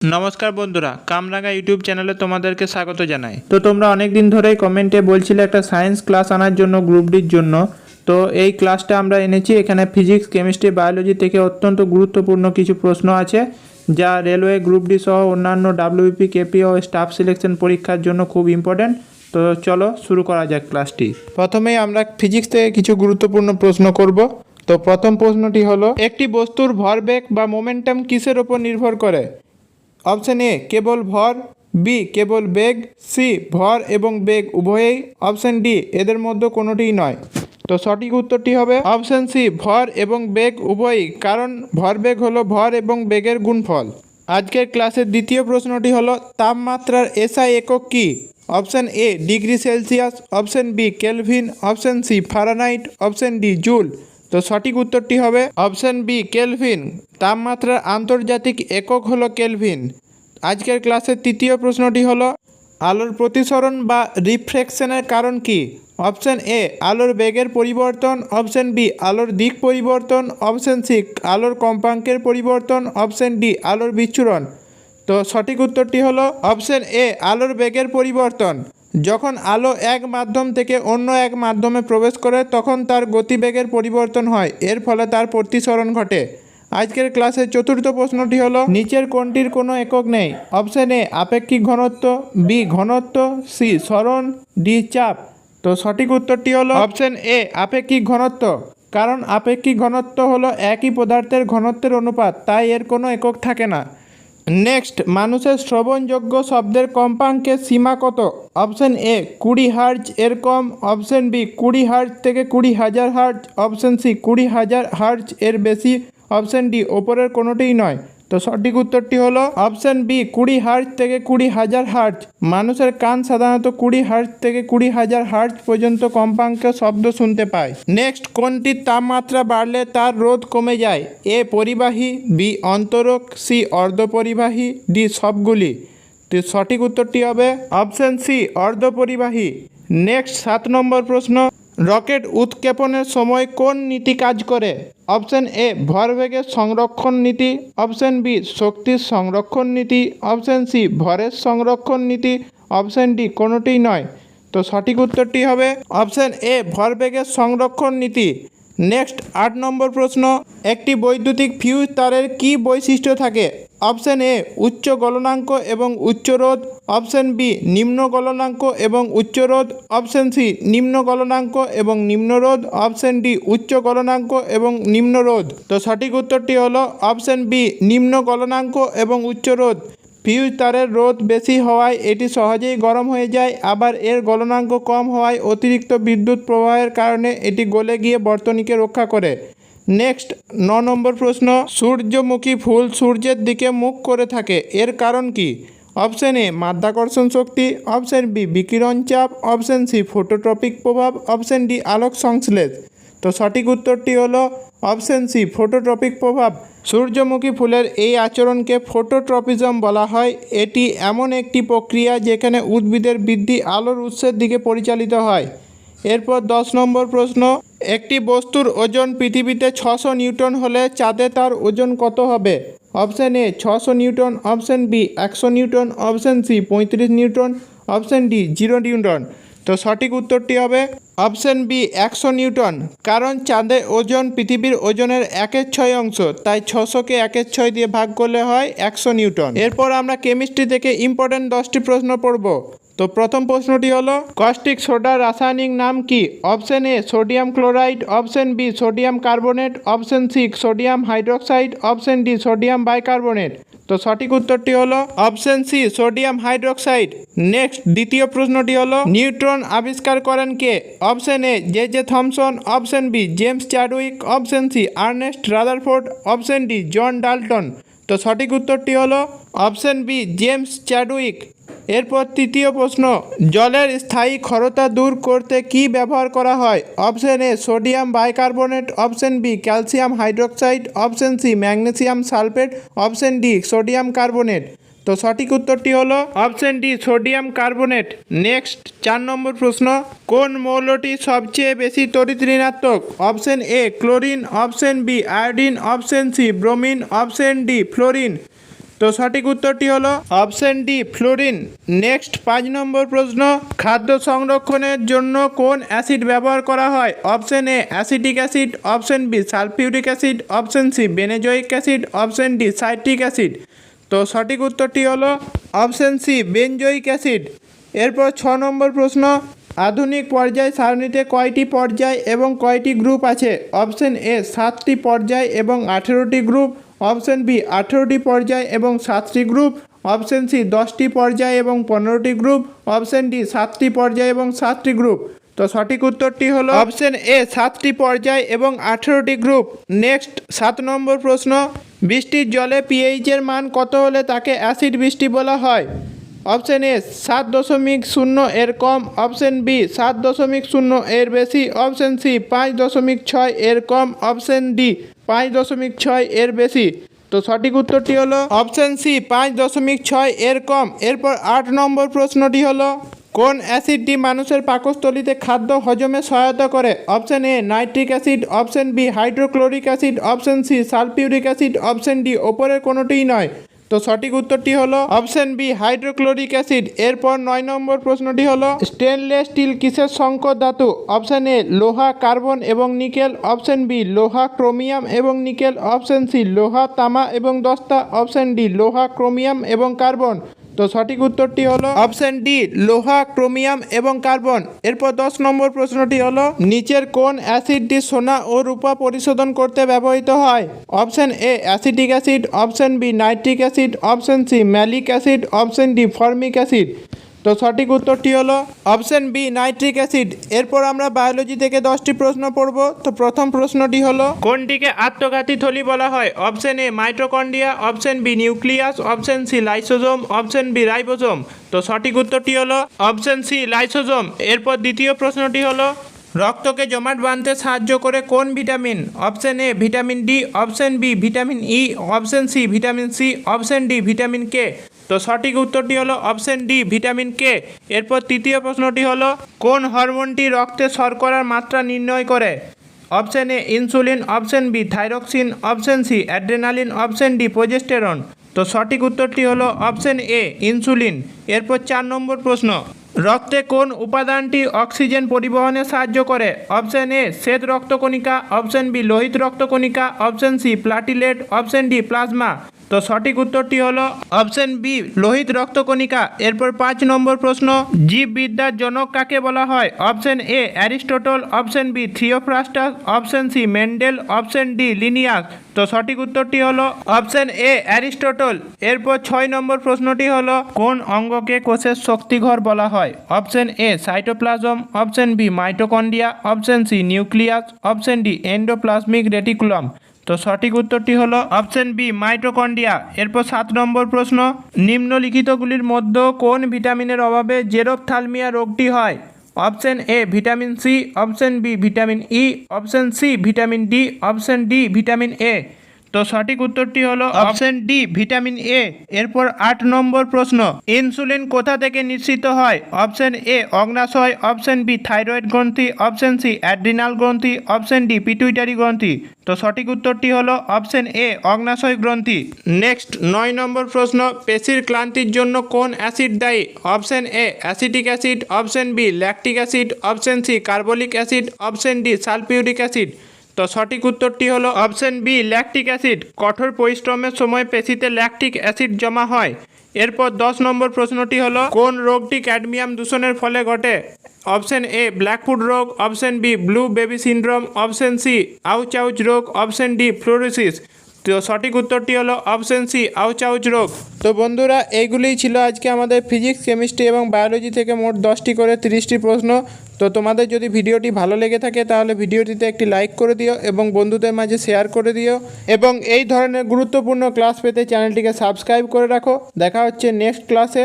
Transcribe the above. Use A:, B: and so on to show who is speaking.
A: নমস্কার বন্ধুরা, কামরাঙ্গা ইউটিউব চ্যানেলে তোমাদেরকে স্বাগত জানাই। তো তোমরা অনেক দিন ধরেই কমেন্টে বলছিলে একটা সায়েন্স ক্লাস আনার জন্য, গ্রুপ ডির জন্য। তো এই ক্লাসটা আমরা এনেছি, এখানে ফিজিক্স, কেমিস্ট্রি, বায়োলজি থেকে অত্যন্ত গুরুত্বপূর্ণ কিছু প্রশ্ন আছে, যা রেলওয়ে গ্রুপ ডি সহ অন্যান্য ডাব্লিউপি, কেপি ও স্টাফ সিলেকশন পরীক্ষার জন্য খুব ইম্পর্ট্যান্ট। তো চলো শুরু করা যাক ক্লাসটি। প্রথমেই আমরা ফিজিক্স থেকে কিছু গুরুত্বপূর্ণ প্রশ্ন করব। তো প্রথম প্রশ্নটি হলো, একটি বস্তুর ভরবেগ বা মোমেন্টাম কিসের ওপর নির্ভর করে? অপশন এ কেবল ভর বি কেবল বেগ সি ভর এবং বেগ উভয়েই। অপশন ডি এদের মধ্যে কোনোটিই নয়। তো সঠিক উত্তরটি হবে অপশন সি ভর এবং বেগ উভয়ই, কারণ ভরবেগ হলো ভর এবং বেগের গুণফল। আজকের ক্লাসের দ্বিতীয় প্রশ্নটি হলো, তাপমাত্রার এসআই একক কি? Option A degree Celsius. Option B kelvin. Option C Fahrenheit option D joule. তো সঠিক উত্তরটি হবে অপশন বি, কেলভিন। তাপমাত্রার আন্তর্জাতিক একক হলো কেলভিন। আজকের ক্লাসের তৃতীয় প্রশ্নটি হলো, আলোর প্রতিসরণ বা রিফ্লেকশনের কারণ কি? অপশন এ, আলোর বেগের পরিবর্তন। অপশন বি, আলোর দিক পরিবর্তন। অপশন সি, আলোর কম্পাঙ্কের পরিবর্তন। অপশন ডি, আলোর বিচ্ছুরণ। তো সঠিক উত্তরটি হলো অপশন এ, আলোর বেগের পরিবর্তন। যখন আলো এক মাধ্যম থেকে অন্য এক মাধ্যমে প্রবেশ করে, তখন তার গতিবেগের পরিবর্তন হয়। এর ফলে তার প্রতিসরণ ঘটে। আজকের ক্লাসের চতুর্থ প্রশ্নটি হলো, নিচের কোনটির কোনো একক নেই? অপশন এ, আপেক্ষিক ঘনত্ব বি ঘনত্ব সি সরণ ডি চাপ। তো সঠিক উত্তরটি হলো, অপশন এ, আপেক্ষিক ঘনত্ব। কারণ আপেক্ষিক ঘনত্ব হলো একই পদার্থের ঘনত্বের অনুপাত, তাই এর কোনো একক থাকে না। নেক্সট মানুষের শ্রবণযোগ্য শব্দের কম্পাঙ্কের সীমা কত? অপশন এ কুড়ি হার্জ এর কম। অপশন বি কুড়ি হার্জ থেকে কুড়ি হাজার হার্জ। অপশন সি কুড়ি হাজার হার্জ এর বেশি। অপশন ডি ওপরের কোনোটিই নয়। তো সঠিক উত্তরটি হলো অপশন বি, কুড়ি হার্জ থেকে কুড়ি হাজার হার্জ। মানুষের কান সাধারণত কুড়ি হার্জ থেকে কুড়ি হাজার হার্জ পর্যন্ত কম্পাঙ্কের শব্দ শুনতে পায়। নেক্সট, কোনটির তাপমাত্রা বাড়লে তার রোধ কমে যায়? এ, পরিবাহী, বি, অন্তরক, সি, অর্ধপরিবাহী, ডি, সবগুলি। তো সঠিক উত্তরটি হবে অপশন সি, অর্ধপরিবাহী। নেক্সট, সাত নম্বর প্রশ্ন। রকেট উৎক্ষেপণের সময় কোন নীতি কাজ করে? অপশন এ, ভরবেগের সংরক্ষণ নীতি। অপশন বি, শক্তির সংরক্ষণ নীতি। অপশন সি, ভরের সংরক্ষণ নীতি। অপশন ডি কোনোটি নয়। তো সঠিক উত্তরটি হবে অপশন এ, ভরবেগের সংরক্ষণ নীতি। নেক্সট আট নম্বর প্রশ্ন, একটি বৈদ্যুতিক ফিউজ তারের কী বৈশিষ্ট্য থাকে? অপশন এ, উচ্চ গলনাঙ্ক এবং উচ্চ রোধ। অপশন বি, নিম্ন গলনাঙ্ক এবং উচ্চ রোধ। অপশন সি, নিম্ন গলনাঙ্ক এবং নিম্ন রোধ। অপশন ডি, উচ্চ গলনাঙ্ক এবং নিম্ন রোধ। তো সঠিক উত্তরটি হলো অপশন বি, নিম্ন গলনাঙ্ক এবং উচ্চ রোধ। ফিউজ তারের রোধ বেশি হওয়ায় এটি সহজেই গরম হয়ে যায়, আবার এর গলনাঙ্ক কম হওয়ায় অতিরিক্ত বিদ্যুৎ প্রবাহের কারণে এটি গলে গিয়ে বর্তনীকে রক্ষা করে। নেক্সট, ন নম্বর প্রশ্ন, সূর্যমুখী ফুল সূর্যের দিকে মুখ করে থাকে, এর কারণ কি? অপশন এ, মাধ্যাকর্ষণ শক্তি, অপশন বি, বিকিরণ চাপ, অপশন সি, ফোটোট্রপিক প্রভাব, অপশন ডি, আলোক সংশ্লেষ। তো সঠিক উত্তরটি হলো অপশন সি ফোটোট্রপিক প্রভাব। সূর্যমুখী ফুলের এই আচরণকে ফোটোট্রপিজম বলা হয়। এটি এমন একটি প্রক্রিয়া যেখানে উদ্ভিদের বৃদ্ধি আলোর উৎসের দিকে পরিচালিত হয়। এরপর দশ নম্বর প্রশ্ন, একটি বস্তুর ওজন পৃথিবীতে ছশো নিউটন হলে চাঁদে তার ওজন কত হবে? অপশন এ ছশো নিউটন অপশন বি একশো নিউটন অপশন সি পঁয়ত্রিশ newton option D zero newton. তো সঠিক উত্তরটি হবে অপশন বি একশো নিউটন, কারণ চাঁদের ওজন পৃথিবীর ওজনের একের ছয় অংশ, তাই ছশোকে একের ছয় দিয়ে ভাগ করলে হয় একশো নিউটন। এরপর আমরা কেমিস্ট্রি থেকে ইম্পর্টেন্ট দশটি প্রশ্ন পড়ব। তো প্রথম প্রশ্নটি হলো কস্টিক সোডার রাসায়নিক নাম কি? Option A sodium chloride option B sodium carbonate option C sodium hydroxide option D sodium bicarbonate তো সঠিক উত্তরটি হলো option C, sodium hydroxide. Next, দ্বিতীয় প্রশ্নটি হলো, নিউট্রন আবিষ্কার করেন কে? Option A, J J Thomson. Option B, James Chadwick option C, Ernest Rutherford. Option D, John Dalton. তো সঠিক উত্তরটি হলো, অপশন বি, জেমস চ্যাডউইক এরপর তৃতীয় প্রশ্ন, জলের স্থায়ী ক্ষরতা দূর করতে কি ব্যবহার করা হয়? Option A, sodium bicarbonate, option B, calcium hydroxide, option C, magnesium sulphate, option D, sodium carbonate. তো সঠিক উত্তরটি হলো option D, sodium carbonate. Next, চার নম্বর প্রশ্ন, কোন মৌলটি সবচেয়ে বেশি তড়িৎ ঋণাত্মক? Option A, chlorine, option B, iodine, option C, bromine, option D, fluorine. তো সঠিক উত্তরটি হলো অপশন ডি, ফ্লোরিন। নেক্সট, পাঁচ নম্বর প্রশ্ন, খাদ্য সংরক্ষণের জন্য কোন অ্যাসিড ব্যবহার করা হয়? Option A, acetic acid. Option B, sulphuric acid. Option C benzoic acid. Option D, citric acid. তো সঠিক উত্তরটি হলো অপশন সি বেনজোইক অ্যাসিড। এরপর ছ নম্বর প্রশ্ন, আধুনিক পর্যায় সারণীতে কয়টি পর্যায় এবং কয়টি গ্রুপ আছে? অপশন এ, সাতটি পর্যায় এবং আঠেরোটি গ্রুপ। অপশন বি, আঠেরোটি পর্যায় এবং সাতটি গ্রুপ। অপশন সি, দশটি পর্যায় এবং পনেরোটি গ্রুপ। অপশন ডি, সাতটি পর্যায় এবং সাতটি গ্রুপ। তো সঠিক উত্তরটি হলো অপশন এ, সাতটি পর্যায় এবং আঠেরোটি গ্রুপ। নেক্সট, সাত নম্বর প্রশ্ন, বৃষ্টির জলে পিএইচের মান কত হলে তাকে অ্যাসিড বৃষ্টি বলা হয়? অপশন এ, সাত দশমিক শূন্য এর কম। অপশন বি, সাত দশমিক শূন্য এর বেশি। অপশন সি, পাঁচ দশমিক ছয় এর কম। অপশন ডি পাঁচ দশমিক ছয় এর বেশি। তো সঠিক উত্তরটি হলো অপশান সি, পাঁচ দশমিক ছয় এর কম। এরপর আট নম্বর প্রশ্নটি হলো, কোন অ্যাসিডটি মানুষের পাকস্থলিতে খাদ্য হজমে সহায়তা করে? Option A, nitric acid. Option B, hydrochloric acid. Option C, sulphuric acid. Option D, ওপরের কোনোটিই নয়। তো সঠিক উত্তরটি হলো অপশন বি, হাইড্রোক্লোরিক অ্যাসিড। এরপর নয় নম্বর প্রশ্নটি হলো স্টেনলেস স্টিল কিসের সংকর ধাতু? অপশন এ, লোহা, কার্বন এবং নিকেল। অপশন বি, লোহা, ক্রোমিয়াম এবং নিকেল। অপশন সি, লোহা, তামা এবং দস্তা। অপশন ডি, লোহা, ক্রোমিয়াম এবং কার্বন। তো সঠিক উত্তরটি হলো অপশন ডি, লোহা, ক্রোমিয়াম এবং কার্বন। এরপর দশ নম্বর প্রশ্নটি হলো, নিচের কোন অ্যাসিডটি সোনা ও রূপা পরিশোধন করতে ব্যবহৃত হয়? Option A, acetic acid, option B, nitric acid, option C, malic acid, option D, formic acid. তো সঠিক উত্তরটি হলো অপশন বি, নাইট্রিক অ্যাসিড। এরপর আমরা বায়োলজি থেকে দশটি প্রশ্ন পড়ব। তো প্রথম প্রশ্নটি হলো, কোনটিকে আত্মঘাতী থলি বলা হয়? Option A mitochondria option B, nucleus. Option C, lysosome. Option B, ribosome. তো সঠিক উত্তরটি হলো অপশন সি, লাইসোজোম। এরপর দ্বিতীয় প্রশ্নটি হলো, রক্তকে জমাট বাঁধতে সাহায্য করে কোন vitamin? Option A, vitamin D. Option B, vitamin E. Option C, vitamin C. Option D, vitamin K. তো সঠিক উত্তরটি হলো অপশন ডি, ভিটামিন কে। এরপর তৃতীয় প্রশ্নটি হলো, কোন হরমোনটি রক্তে শর্করার মাত্রা নির্ণয় করে? Option A, insulin, option B, thyroxine, option C, adrenaline, option D, progesterone. তো সঠিক উত্তরটি হলো অপশন এ, ইনসুলিন। এরপর চার নম্বর প্রশ্ন, রক্তে কোন উপাদানটি অক্সিজেন পরিবহনে সাহায্য করে? অপশন এ, শ্বেত রক্তকণিকা, অপশন বি, লোহিত রক্তকণিকা, option C, platelet, option D, plasma. তো সঠিক উত্তরটি হলো অপশন বি, লোহিত রক্তকণিকা। এরপর পাঁচ নম্বর প্রশ্ন, জীববিদ্যার জনক কাকে বলা হয়? Option A, Aristotle, option B, Theophrastus, option C, Mendel, option D, Linnaeus. তো সঠিক উত্তরটি হলো অপশন এ, অ্যারিস্টোটল। এরপর ছয় নম্বর প্রশ্নটি হলো কোন অঙ্গকে কোষের শক্তিঘর বলা হয়? Option A, cytoplasm, option B mitochondria option C, nucleus, option D, endoplasmic reticulum. তো সঠিক উত্তরটি হলো অপশন বি মাইটোকন্ডিয়া এরপর সাত নম্বর প্রশ্ন, নিম্নলিখিতগুলির মধ্যে কোন ভিটামিনের অভাবে জেরোপথালমিয়া রোগটি হয়? Option A, vitamin C, option B, vitamin E, option C, vitamin D, option D, vitamin A. তো সঠিক উত্তরটি হলো অপশন ডি ভিটামিন এ। এরপর আট নম্বর প্রশ্ন ইনসুলিন কোথা থেকে নিঃসৃত হয়? অপশন এ অগ্নাশয় অপশন বি থাইরয়েড গ্রন্থি অপশন সি অ্যাড্রিনাল গ্রন্থি অপশন ডি পিটুইটারি গ্রন্থি। তো সঠিক উত্তরটি হলো অপশন এ অগ্নাশয় গ্রন্থি। নেক্সট নয় নম্বর প্রশ্ন পেশির ক্লান্তির জন্য কোন অ্যাসিড দায়ী? Option A acetic acid option B lactic acid option C carbolic acid option D sulphuric acid. তো সঠিক উত্তরটি হলো অপশন বি ল্যাকটিক অ্যাসিড কঠোর পরিশ্রমের সময় পেশিতে ল্যাকটিক অ্যাসিড জমা হয়। এরপর দশ নম্বর প্রশ্নটি হলো, কোন রোগটি ক্যাডমিয়াম দূষণের ফলে ঘটে? অপশন এ, ব্ল্যাকফুড রোগ। Option B, blue baby syndrome. Option C, ouch ouch রোগ। Option D, fluorosis. তো সঠিক উত্তরটি হলো অপশন সি, আউচাউচ রোগ। তো বন্ধুরা, এইগুলিই ছিল আজকে আমাদের ফিজিক্স, কেমিস্ট্রি এবং বায়োলজি থেকে মোট দশটি করে তিরিশটি প্রশ্ন। তো তোমাদের যদি ভিডিওটি ভালো লেগে থাকে তাহলে ভিডিওটিতে একটি লাইক করে দিও এবং বন্ধুদের মাঝে শেয়ার করে দিও। এবং এই ধরনের গুরুত্বপূর্ণ ক্লাস পেতে চ্যানেলটিকে সাবস্ক্রাইব করে রাখো। দেখা হচ্ছে নেক্সট ক্লাসে